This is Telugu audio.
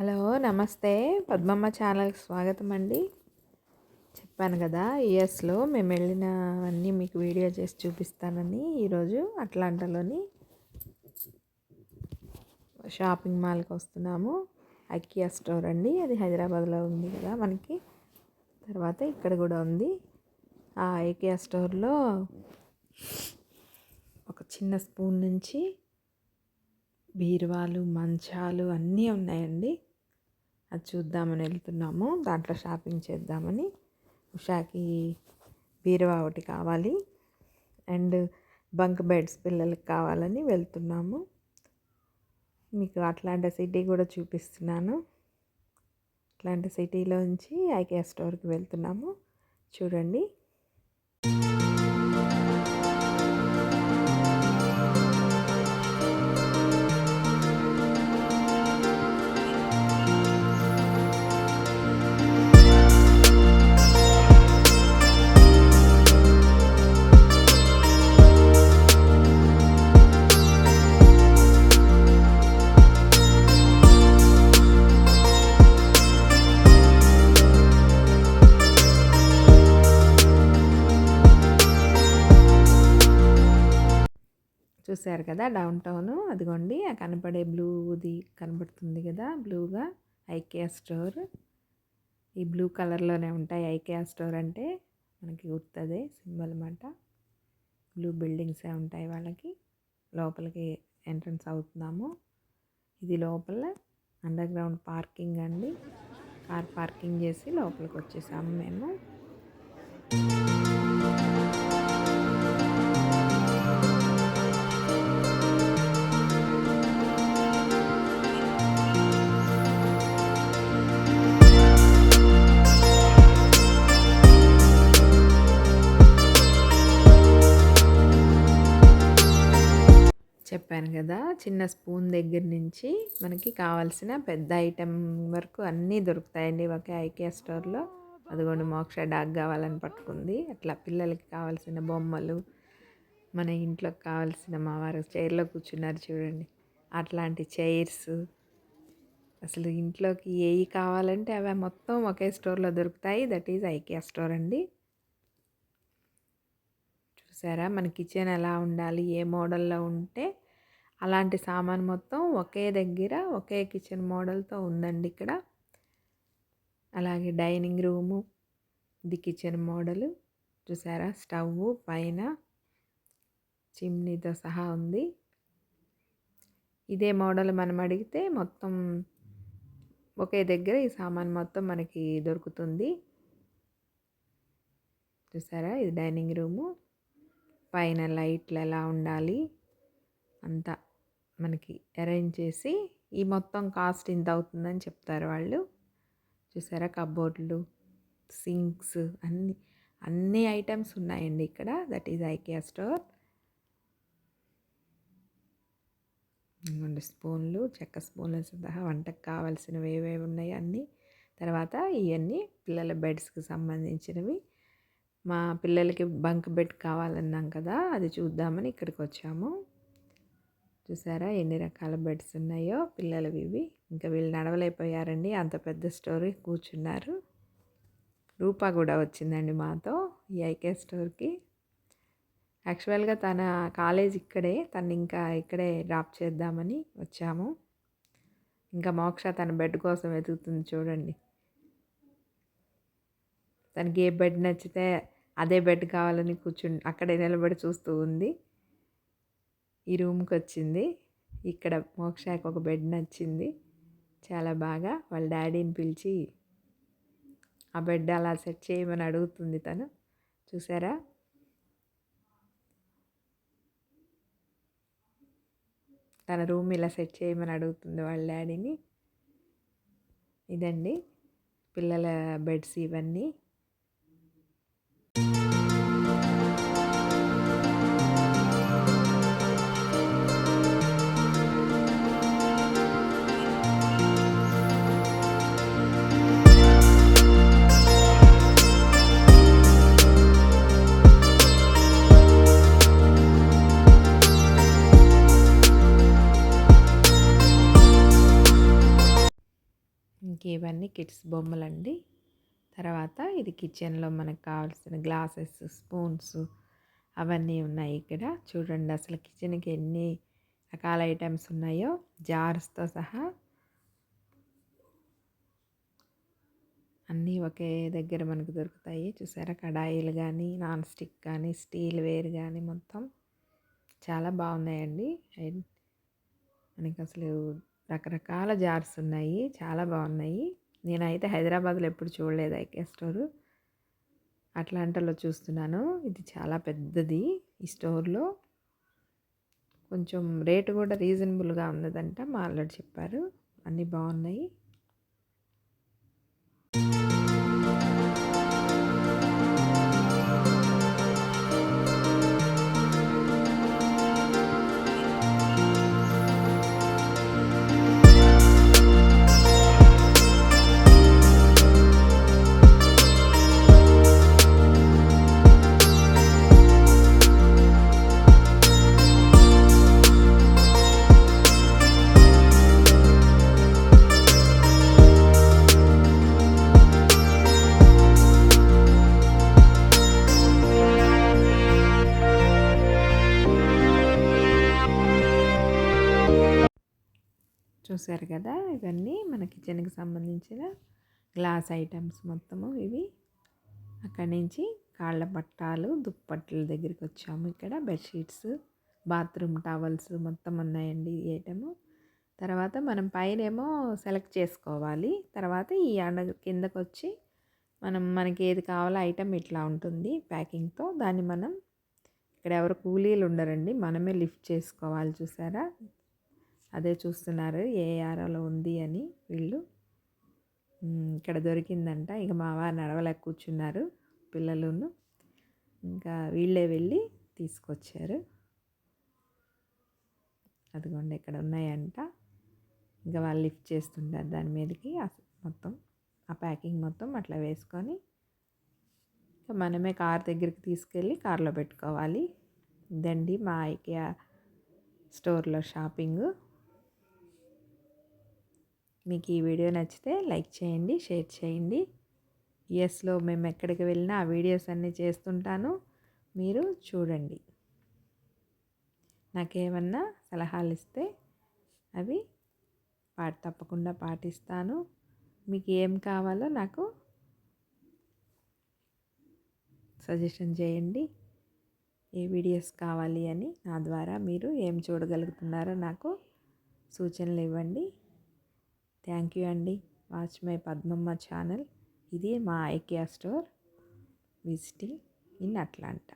హలో నమస్తే. పద్మమ్మ ఛానల్కి స్వాగతం అండి చెప్పాను కదా ఇయర్స్లో మేము వెళ్ళినవన్నీ మీకు వీడియో చేసి చూపిస్తానని ఈరోజు అట్లాంటాలోని షాపింగ్ మాల్కి వస్తున్నాము. ఐకియా స్టోర్ అండి. అది హైదరాబాద్లో ఉంది కదా మనకి. తర్వాత ఇక్కడ కూడా ఉంది. ఆ ఐకియా స్టోర్లో ఒక చిన్న స్పూన్ నుంచి బీరువాలు మంచాలు అన్నీ ఉన్నాయండి. అది చూద్దామని వెళ్తున్నాము. దాంట్లో షాపింగ్ చేద్దామని. ఉషాకి బీరువా ఒకటి కావాలి. అండ్ బంక్ బెడ్స్ పిల్లలకి కావాలని వెళ్తున్నాము. మీకు అట్లాంటి సిటీ కూడా చూపిస్తున్నాను. అట్లాంటి సిటీలోంచి ఐకే స్టోర్కి వెళ్తున్నాము. చూడండి. చూసారు కదా డౌన్ టౌన్ అదిగోండి ఆ కనపడే బ్లూది కనబడుతుంది కదా బ్లూగా. ఐకేఆ స్టోర్. ఈ బ్లూ కలర్లోనే ఉంటాయి ఐకేఆ స్టోర్ అంటే. మనకి గుర్తుంది సింబల్ అన్నమాట. బ్లూ బిల్డింగ్సే ఉంటాయి వాళ్ళకి. లోపలికి ఎంట్రన్స్ అవుతున్నాము. ఇది లోపల అండర్ గ్రౌండ్ పార్కింగ్ అండి. కార్ పార్కింగ్ చేసి లోపలికి వచ్చేసాము మేము. చెప్పాను కదా చిన్న స్పూన్ దగ్గర నుంచి మనకి కావాల్సిన పెద్ద ఐటెం వరకు అన్నీ దొరుకుతాయండి ఒకే ఐకియా స్టోర్లో. అదిగోండి మోక్ష డాగ్ కావాలని పట్టుకుంది. అట్లా పిల్లలకి కావాల్సిన బొమ్మలు మన ఇంట్లోకి కావాల్సిన మా వారు చైర్లో కూర్చున్నారు చూడండి. అట్లాంటి చైర్స్ అసలు ఇంట్లోకి ఏవి కావాలంటే అవి మొత్తం ఒకే స్టోర్లో దొరుకుతాయి. దట్ ఈజ్ ఐకియా స్టోర్ అండి. చూసారా మన కిచెన్ ఎలా ఉండాలి ఏ మోడల్లో ఉంటే అలాంటి సామాన్ మొత్తం ఒకే దగ్గర ఒకే కిచెన్ మోడల్తో ఉందండి ఇక్కడ. అలాగే డైనింగ్ రూము ఇది కిచెన్ మోడలు చూసారా? స్టవ్ పైన చిమ్నీతో సహా ఉంది. ఇదే మోడల్ మనం అడిగితే మొత్తం ఒకే దగ్గర ఈ సామాన్ మొత్తం మనకి దొరుకుతుంది. చూసారా? ఇది డైనింగ్ రూము. పైన లైట్లు ఎలా ఉండాలి? అంతా మనకి అరేంజ్ చేసి ఈ మొత్తం కాస్ట్ ఇంత అవుతుందని చెప్తారు వాళ్ళు. చూసారా కబోర్డ్లు సింక్స్ అన్ని అన్ని ఐటమ్స్ ఉన్నాయండి ఇక్కడ. That is IKEA store. స్పూన్లు చెక్క స్పూన్లు సహా వంటకు కావాల్సినవి ఏవేవి ఉన్నాయి అన్నీ. తర్వాత ఇవన్నీ పిల్లల బెడ్స్కి సంబంధించినవి. మా పిల్లలకి బంక్ బెడ్ కావాలన్నాం కదా అది చూద్దామని ఇక్కడికి వచ్చాము. చూసారా? ఎన్ని రకాల బెడ్స్ ఉన్నాయో పిల్లలవి ఇవి. ఇంకా వీళ్ళు నడవలేకపోయారండి. అంత పెద్ద స్టోరీ కూర్చున్నారు. రూపా కూడా వచ్చిందండి మాతో ఈ ఐకే స్టోర్కి. యాక్చువల్గా తన కాలేజ్ ఇక్కడే తను ఇంకా ఇక్కడే డ్రాప్ చేద్దామని వచ్చాము. ఇంకా మోక్ష తన బెడ్ కోసం వెతుకుతుంది చూడండి. తనకి ఏ బెడ్ నచ్చితే అదే బెడ్ కావాలని కూర్చుని అక్కడే నిలబడి చూస్తూ ఉంది. ఈ రూమ్కి వచ్చింది. ఇక్కడ మోక్షాకి ఒక బెడ్ నచ్చింది. చాలా బాగా వాళ్ళ డాడీని పిలిచి ఆ బెడ్ అలా సెట్ చేయమని అడుగుతుంది తను. చూసారా? తన రూమ్ ఇలా సెట్ చేయమని అడుగుతుంది వాళ్ళ డాడీని. ఇదండి పిల్లల బెడ్స్ ఇవన్నీ. ఇవన్నీ కిడ్స్ బొమ్మలండి. తర్వాత ఇది కిచెన్లో మనకు కావాల్సిన గ్లాసెస్ స్పూన్స్ అవన్నీ ఉన్నాయి ఇక్కడ. చూడండి అసలు కిచెన్కి ఎన్ని రకాల ఐటమ్స్ ఉన్నాయో. జార్స్తో సహా అన్నీ ఒకే దగ్గర మనకు దొరుకుతాయి. చూసారా? కడాయిలు కానీ నాన్ స్టిక్ కానీ స్టీల్ వేర్ కానీ మొత్తం చాలా బాగున్నాయండి. మనకి అసలు రకరకాల జార్స్ ఉన్నాయి. చాలా బాగున్నాయి. నేనైతే హైదరాబాద్లో ఎప్పుడు చూడలేదు ఐకే స్టోర్. అట్లాంటలో చూస్తున్నాను. ఇది చాలా పెద్దది ఈ స్టోర్లో. కొంచెం రేటు కూడా రీజనబుల్గా ఉన్నదంట మా ఆల్రెడీ చెప్పారు. అన్నీ బాగున్నాయి. చూసారు కదా? ఇవన్నీ మన కిచెన్కి సంబంధించిన గ్లాస్ ఐటమ్స్ మొత్తము ఇవి. అక్కడి నుంచి కాళ్ళ పట్టాలు దుప్పట్ల దగ్గరికి వచ్చాము ఇక్కడ. బెడ్షీట్స్ బాత్రూమ్ టవల్స్ మొత్తం ఉన్నాయండి ఈ ఐటము. తర్వాత మనం పైన ఏమో సెలెక్ట్ చేసుకోవాలి. తర్వాత ఈ అండ కిందకు వచ్చి మనం మనకి ఏది కావాలో ఐటమ్ ఇట్లా ఉంటుంది ప్యాకింగ్తో. దాన్ని మనం ఇక్కడ ఎవరు కూలీలు ఉండరండి మనమే లిఫ్ట్ చేసుకోవాలి చూసారా? అదే చూస్తున్నారు. ఏ ఆరాలో ఉంది అని వీళ్ళు. ఇక్కడ దొరికిందంట. ఇక మా వారు నడవలేక కూర్చున్నారు పిల్లలును. ఇంకా వీళ్ళే వెళ్ళి తీసుకొచ్చారు. అదిగోండి ఇక్కడ ఉన్నాయంట. ఇంకా వాళ్ళు లిఫ్ట్ చేస్తుంటారు దాని మీదకి. మొత్తం ఆ ప్యాకింగ్ మొత్తం అట్లా వేసుకొని ఇంకా మనమే కార్ దగ్గరికి తీసుకెళ్ళి కార్లో పెట్టుకోవాలి. ఇదండి మా ఐకియా స్టోర్లో షాపింగ్. మీకు ఈ వీడియో నచ్చితే లైక్ చేయండి షేర్ చేయండి. యుఎస్లో మేము ఎక్కడికి వెళ్ళినా ఆ వీడియోస్ అన్నీ చేస్తుంటాను. మీరు చూడండి. నాకేమన్నా సలహాలు ఇస్తే అవి పాటి తప్పకుండా పాటిస్తాను. మీకు ఏం కావాలో నాకు సజెషన్ చేయండి. ఏ వీడియోస్ కావాలి అని నా ద్వారా మీరు ఏం చూడగలుగుతున్నారో నాకు సూచనలు ఇవ్వండి. థ్యాంక్ యూ అండి. Watch my Padmamma channel. ఇది మా IKEA store. Visiting in Atlanta.